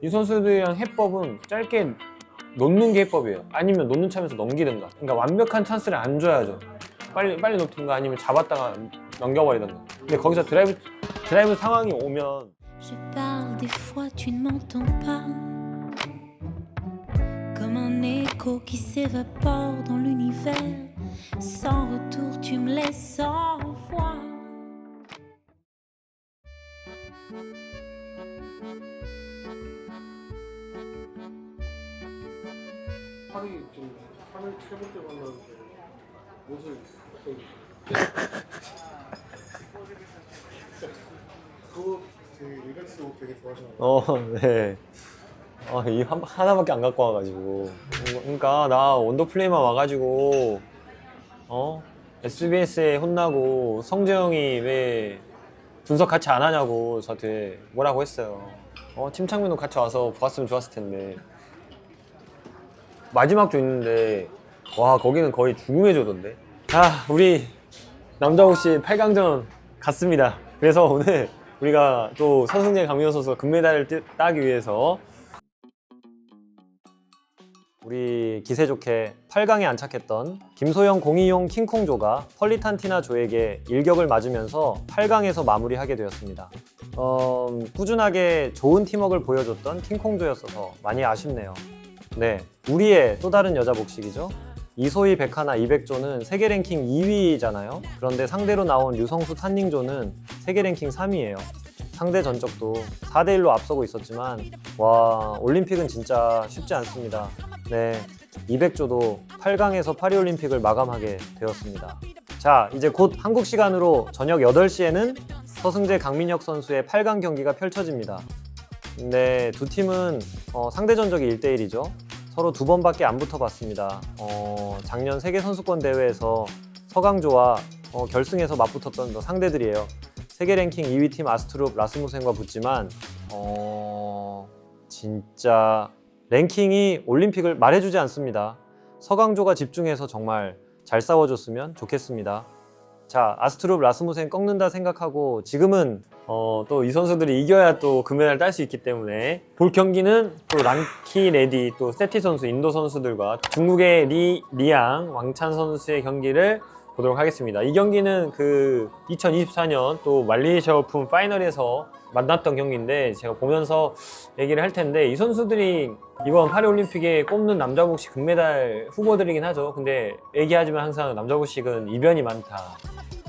이 선수들이랑 해법은 짧게 놓는 게 해법이에요. 아니면 놓는 차면서 넘기든가. 그러니까 완벽한 찬스를 안 줘야죠. 빨리 빨리 놓든가 아니면 잡았다가 넘겨버리든가. 근데 거기서 드라이브 드라이브 상황이 오면 qui s'évapore dans l'univers. Sans retour, tu me laisses sans 봐요 어 네. 아이 하나밖에 안 갖고 와가지고 그러니까 나 원더 플레이만 와가지고 어 SBS에 혼나고 성재형이 왜 분석 같이 안 하냐고 저한테 뭐라고 했어요. 어 팀창민도 같이 와서 보았으면 좋았을 텐데 마지막 주 있는데 와 거기는 거의 죽음의 조던데. 아 우리 남자호 씨 8강전 갔습니다. 그래서 오늘 우리가 또 서승재 강민호 선수가 금메달을 뜨- 따기 위해서 우리 기세 좋게 8강에 안착했던 김소영 공이용 킹콩조가 펄리탄티나 조에게 일격을 맞으면서 8강에서 마무리하게 되었습니다. 어, 꾸준하게 좋은 팀워크를 보여줬던 킹콩조였어서 많이 아쉽네요. 네, 우리의 또 다른 여자 복식이죠. 이소희 백하나 이백조는 세계 랭킹 2위잖아요. 그런데 상대로 나온 류성수 탄닝조는 세계 랭킹 3위예요. 상대 전적도 4대 1로 앞서고 있었지만 와 올림픽은 진짜 쉽지 않습니다. 네, 200조도 8강에서 파리 올림픽을 마감하게 되었습니다. 자, 이제 곧 한국 시간으로 저녁 8시에는 서승재 강민혁 선수의 8강 경기가 펼쳐집니다. 근데 두 팀은 어, 상대 전적이 1대 1이죠. 서로 두 번밖에 안 붙어봤습니다. 어, 작년 세계 선수권 대회에서 서강조와 어, 결승에서 맞붙었던 또 상대들이에요. 세계 랭킹 2위 팀 아스트룹 라스무센과 붙지만 어, 진짜 랭킹이 올림픽을 말해주지 않습니다. 서강조가 집중해서 정말 잘 싸워줬으면 좋겠습니다. 자, 아스트룹 라스무센 꺾는다 생각하고 지금은 어, 또 이 선수들이 이겨야 또 금메달 딸 수 있기 때문에 볼 경기는 또 랑키 레디 또 세티 선수 인도 선수들과 중국의 리 리양 왕찬 선수의 경기를 보도록 하겠습니다. 이 경기는 그 2024년 또 말레이시아 오픈 파이널에서 만났던 경기인데 제가 보면서 얘기를 할 텐데 이 선수들이 이번 파리올림픽에 꼽는 남자 복식 금메달 후보들이긴 하죠. 근데 얘기하지만 항상 남자 복식은 이변이 많다.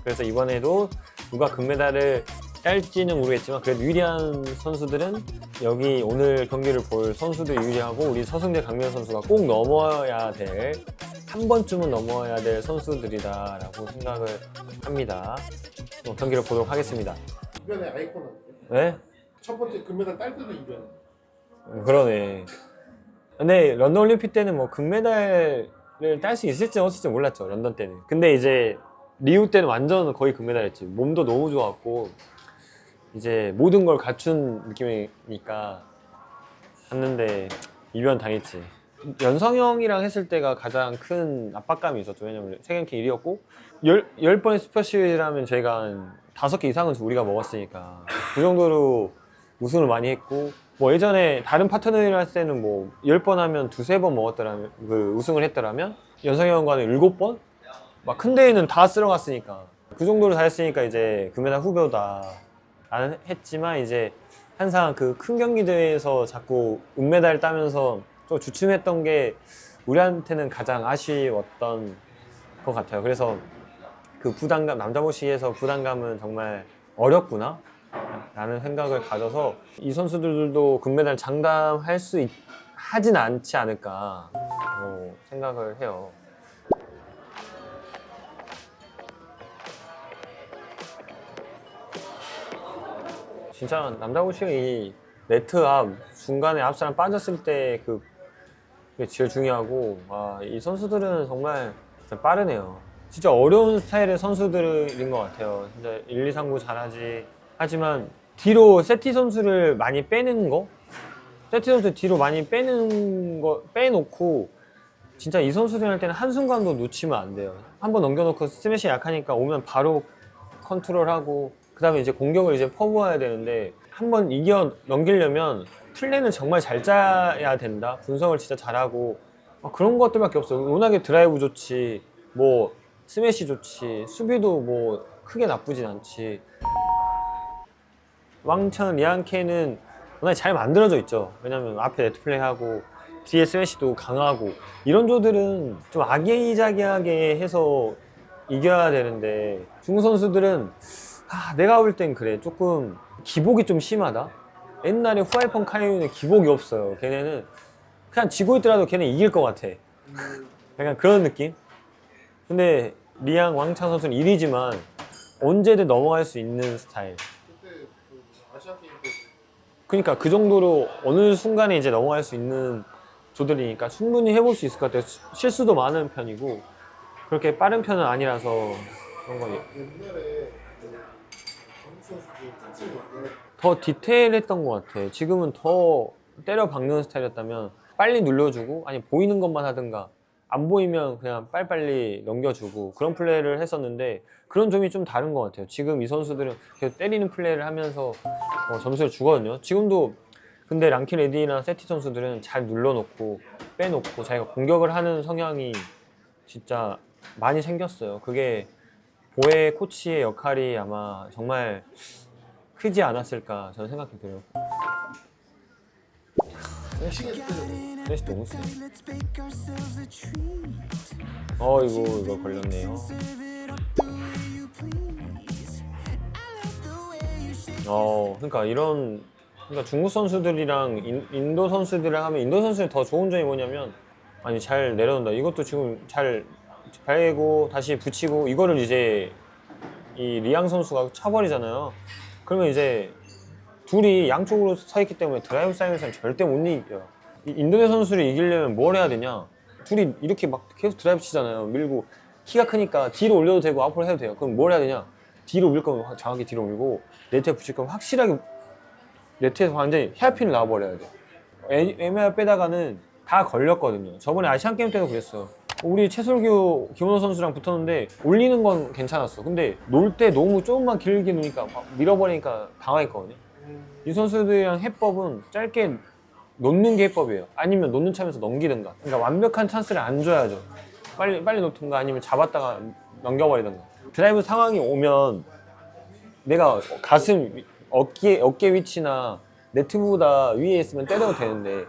그래서 이번에도 누가 금메달을 딸지는 모르겠지만 그래도 유리한 선수들은 여기 오늘 경기를 볼 선수도 유리하고 우리 서승재 강민 선수가 꼭 넘어야 될 한 번쯤은 넘어야 될 선수들이다라고 생각을 합니다. 또 경기를 보도록 하겠습니다. 이변의 아이콘 아니에요? 네? 첫 번째 금메달 딸 때도 이변 음, 그러네. 근데 런던 올림픽 때는 뭐 금메달을 딸 수 있을지 없을지 몰랐죠. 런던 때는. 근데 이제 리우 때는 완전 거의 금메달했지. 몸도 너무 좋았고 이제 모든 걸 갖춘 느낌이니까 했는데 이변 당했지. 연성형이랑 했을 때가 가장 큰 압박감이 있었죠. 왜냐면 세계랭킹 1위였고 열, 열 번의 슈퍼시리즈라면 저희가 한 다섯 개 이상은 우리가 먹었으니까 그 정도로 우승을 많이 했고 뭐 예전에 다른 파트너들이랑 했을 때는 뭐 열 번 하면 두세 번 먹었더라면 그 우승을 했더라면 연성형과는 일곱 번? 막 큰 대회는 다 쓸어갔으니까 그 정도로 잘했으니까 이제 금메달 후보다 안 했지만 이제 항상 그 큰 경기 대회에서 자꾸 은메달 따면서 좀 주춤했던 게 우리한테는 가장 아쉬웠던 것 같아요. 그래서 그 부담감 남자 모시에서 부담감은 정말 어렵구나 라는 생각을 가져서 이 선수들도 금메달 장담할 수 있, 하진 않지 않을까 어, 생각을 해요. 진짜 남자 고시가 이 네트 앞 중간에 앞 사람 빠졌을 때 그 그게 제일 중요하고 와, 이 선수들은 정말 진짜 빠르네요. 진짜 어려운 스타일의 선수들인 것 같아요. 진짜 1, 2, 3, 9 잘하지. 하지만 뒤로 세티 선수를 많이 빼는 거? 세티 선수 뒤로 많이 빼는 거 빼놓고 진짜 이 선수들 할 때는 한순간도 놓치면 안 돼요. 한 번 넘겨놓고 스매시 약하니까 오면 바로 컨트롤하고 그 다음에 이제 공격을 이제 퍼부어야 되는데 한 번 이겨 넘기려면 플랜은 정말 잘 짜야 된다. 분석을 진짜 잘하고 아, 그런 것들밖에 없어. 워낙에 드라이브 좋지, 뭐 스매시 좋지, 수비도 뭐 크게 나쁘진 않지. 왕천 리안케는 워낙에 잘 만들어져 있죠. 왜냐면 앞에 네트 플레이하고 뒤에 스매시도 강하고 이런 조들은 좀 아기자기하게 해서 이겨야 되는데 중국 선수들은 아, 내가 볼 땐 그래 조금 기복이 좀 심하다. 옛날에 후아이펑 카이오는 기복이 없어요. 걔네는 그냥 지고 있더라도 걔네 이길 것 같아. 약간 그런 느낌? 근데 리앙 왕창 선수는 1위지만 언제든 넘어갈 수 있는 스타일. 그러니까 그 정도로 어느 순간에 이제 넘어갈 수 있는 조들이니까 충분히 해볼 수 있을 것 같아요. 수- 실수도 많은 편이고 그렇게 빠른 편은 아니라서 그런 거 옛날에 그 정국 선수들 특징이 많아요. 더 디테일했던 것 같아. 지금은 더 때려 박는 스타일이었다면 빨리 눌러주고 아니 보이는 것만 하든가 안 보이면 그냥 빨리빨리 넘겨주고 그런 플레이를 했었는데 그런 점이 좀 다른 것 같아요. 지금 이 선수들은 계속 때리는 플레이를 하면서 어, 점수를 주거든요. 지금도 근데 랑키 레디나 세티 선수들은 잘 눌러놓고 빼놓고 자기가 공격을 하는 성향이 진짜 많이 생겼어요. 그게 보혜 코치의 역할이 아마 정말 크지 않았을까 저는 생각이 들어요. 플래시 너무 세. 어 이거 이거 걸렸네요. 어 그러니까 이런 그러니까 중국 선수들이랑 인, 인도 선수들이랑 하면 인도 선수들 더 좋은 점이 뭐냐면 아니 잘 내려놓는다. 이것도 지금 잘 발고 다시 붙이고 이거를 이제 이 리앙 선수가 차버리잖아요. 그러면 이제 둘이 양쪽으로 서 있기 때문에 드라이브 사이드에서는 절대 못 이겨요. 이 인도네 선수를 이기려면 뭘 해야 되냐? 둘이 이렇게 막 계속 드라이브 치잖아요. 밀고 키가 크니까 뒤로 올려도 되고 앞으로 해도 돼요. 그럼 뭘 해야 되냐? 뒤로 밀 거면 확- 정확히 뒤로 밀고 네트에 붙일 거면 확실하게 네트에서 완전히 헤어핀을 놔버려야 돼. 애- 애매하게 빼다가는 다 걸렸거든요. 저번에 아시안 게임 때도 그랬어요. 우리 최솔규 김원호 선수랑 붙었는데 올리는 건 괜찮았어. 근데 놀 때 너무 조금만 길게 노니까 막 밀어버리니까 당황했거든요. 이 선수들이랑 해법은 짧게 놓는 게 해법이에요. 아니면 놓는 차면서 넘기든가. 그러니까 완벽한 찬스를 안 줘야죠. 빨리 빨리 놓든가 아니면 잡았다가 넘겨버리든가. 드라이브 상황이 오면 내가 가슴 위- 어깨 어깨 위치나 네트보다 위에 있으면 때려도 되는데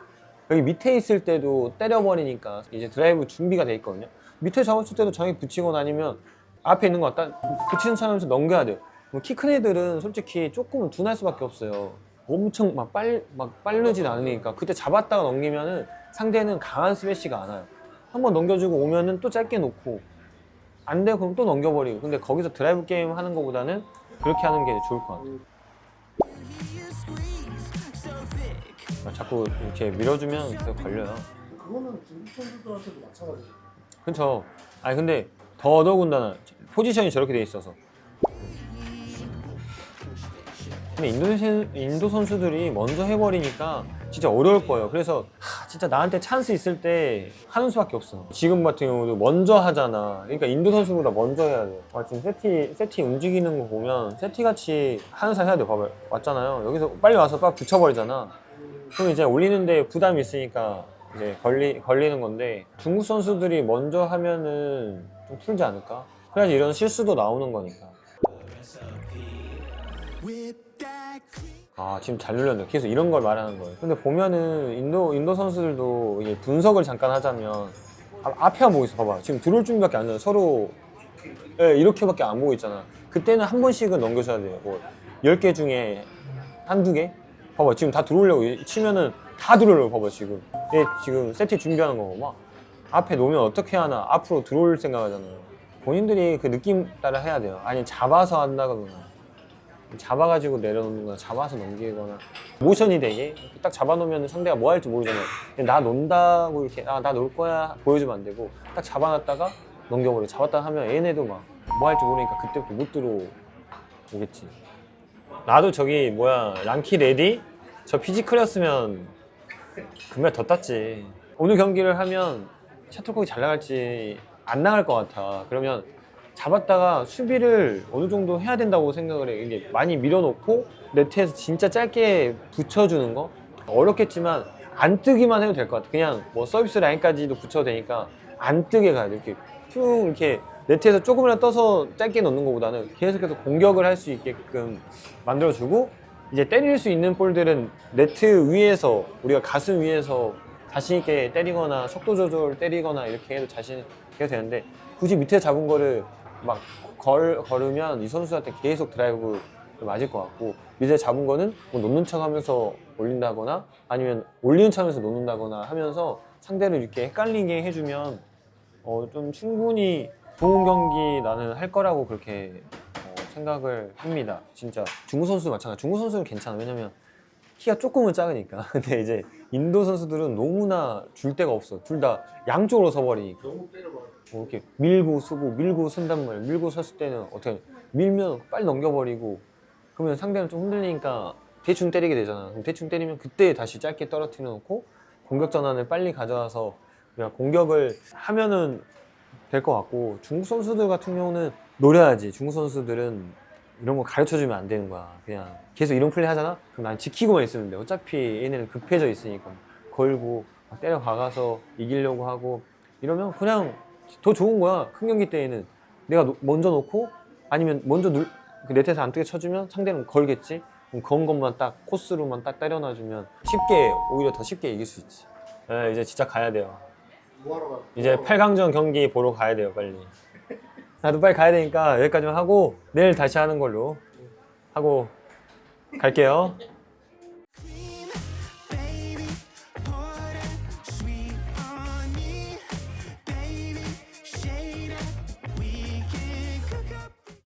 여기 밑에 있을 때도 때려버리니까 이제 드라이브 준비가 돼 있거든요. 밑에 잡았을 때도 정확히 붙이거나 아니면 앞에 있는 거 갖다 붙이는 차면서 넘겨야 돼요. 뭐 키 큰 애들은 솔직히 조금은 둔할 수밖에 없어요. 엄청 막 빨, 막 빠르진 않으니까 그때 잡았다가 넘기면은 상대는 강한 스매시가 안 와요. 한번 넘겨주고 오면은 또 짧게 놓고 안 돼요 그럼 또 넘겨버리고 근데 거기서 드라이브 게임 하는 것보다는 그렇게 하는 게 좋을 것 같아요. 자꾸 이렇게 밀어주면 계속 걸려요. 그거는 중국 선수들한테도 마찬가지죠. 그렇죠. 아니 근데 더더군다나 포지션이 저렇게 돼 있어서. 근데 인도네시 인도 선수들이 먼저 해버리니까 진짜 어려울 거예요. 그래서 하, 진짜 나한테 찬스 있을 때 하는 수밖에 없어. 지금 같은 경우도 먼저 하잖아. 그러니까 인도 선수보다 먼저 해야 돼. 아, 지금 세티 세티 움직이는 거 보면 세티 같이 하는 사 해야 돼. 봐봐요. 왔잖아요. 여기서 빨리 와서 빡 붙여버리잖아. 그럼 이제 올리는데 부담이 있으니까 이제 걸리, 걸리는 건데 중국 선수들이 먼저 하면은 좀 풀지 않을까? 그래야지 이런 실수도 나오는 거니까. 아 지금 잘 눌렸네. 계속 이런 걸 말하는 거예요. 근데 보면은 인도 인도 선수들도 이게 분석을 잠깐 하자면 아, 앞에 안 보고 있어. 봐봐. 지금 들어올 준비밖에 안 돼. 서로 예, 이렇게밖에 안 보고 있잖아. 그때는 한 번씩은 넘겨줘야 돼요. 뭐 10개 중에 한두 개? 봐봐. 지금 다 들어오려고 치면은 다 들어오려고 봐봐 지금. 얘 지금 세트 준비하는 거막 앞에 놓으면 어떻게 하나 앞으로 들어올 생각하잖아요. 본인들이 그 느낌 따라 해야 돼요. 아니 잡아서 한다거나 잡아가지고 내려놓는 거나 잡아서 넘기거나 모션이 되게 딱 잡아놓으면 상대가 뭐 할지 모르잖아요. 나 논다고 이렇게 아 나 놀 거야 보여주면 안 되고 딱 잡아놨다가 넘겨버려. 잡았다 하면 얘네도 막 뭐 할지 모르니까 그때부터 못 들어오겠지. 나도 저기 뭐야 랑키 레디 저 피지컬이었으면 금메달 더 땄지. 오늘 경기를 하면 샤틀콕이 잘 나갈지 안 나갈 것 같아. 그러면 잡았다가 수비를 어느 정도 해야 된다고 생각을 해. 이게 많이 밀어놓고 네트에서 진짜 짧게 붙여주는 거. 어렵겠지만 안 뜨기만 해도 될 것 같아. 그냥 뭐 서비스 라인까지도 붙여도 되니까 안 뜨게 가야 돼. 이렇게 퉁 이렇게 네트에서 조금이라도 떠서 짧게 넣는 것보다는 계속해서 공격을 할 수 있게끔 만들어주고 이제 때릴 수 있는 볼들은 네트 위에서 우리가 가슴 위에서 자신 있게 때리거나 속도 조절 때리거나 이렇게 해도 자신 있게 되는데 굳이 밑에 잡은 거를 막 걸, 걸으면 이 선수한테 계속 드라이브 맞을 것 같고 밑에 잡은 거는 뭐 놓는 척 하면서 올린다거나 아니면 올리는 척 하면서 놓는다거나 하면서 상대를 이렇게 헷갈리게 해주면 어, 좀 충분히 좋은 경기 나는 할 거라고 그렇게 어, 생각을 합니다. 진짜 중국 선수 마찬가지. 중국 선수는 괜찮아. 왜냐면 키가 조금은 작으니까. 근데 이제 인도 선수들은 너무나 줄 데가 없어. 둘 다 양쪽으로 서버리니까. 너무 때려봐. 뭐 이렇게 밀고 쓰고 밀고 쓴단 말이야. 밀고 섰을 때는 어떻게 밀면 빨리 넘겨버리고 그러면 상대는 좀 흔들리니까 대충 때리게 되잖아. 그럼 대충 때리면 그때 다시 짧게 떨어뜨려 놓고 공격 전환을 빨리 가져와서 그냥 공격을 하면은 될 것 같고 중국 선수들 같은 경우는 노려야지. 중국 선수들은 이런 거 가르쳐 주면 안 되는 거야. 그냥 계속 이런 플레이 하잖아? 그럼 난 지키고만 있으면 돼. 어차피 얘네는 급해져 있으니까. 걸고 막 때려 박아서 이기려고 하고 이러면 그냥 더 좋은 거야. 큰 경기 때에는 내가 노- 먼저 놓고 아니면 먼저 눌, 그 네트에서 안 뜨게 쳐주면 상대는 걸겠지. 그럼 건 것만 딱 코스로만 딱 때려놔주면 쉽게 오히려 더 쉽게 이길 수 있지. 네, 이제 진짜 가야 돼요. 가? 이제 8강전 경기 보러 가야 돼요, 빨리. 나도 빨리 가야 되니까 여기까지만 하고 내일 다시 하는 걸로 하고 갈게요.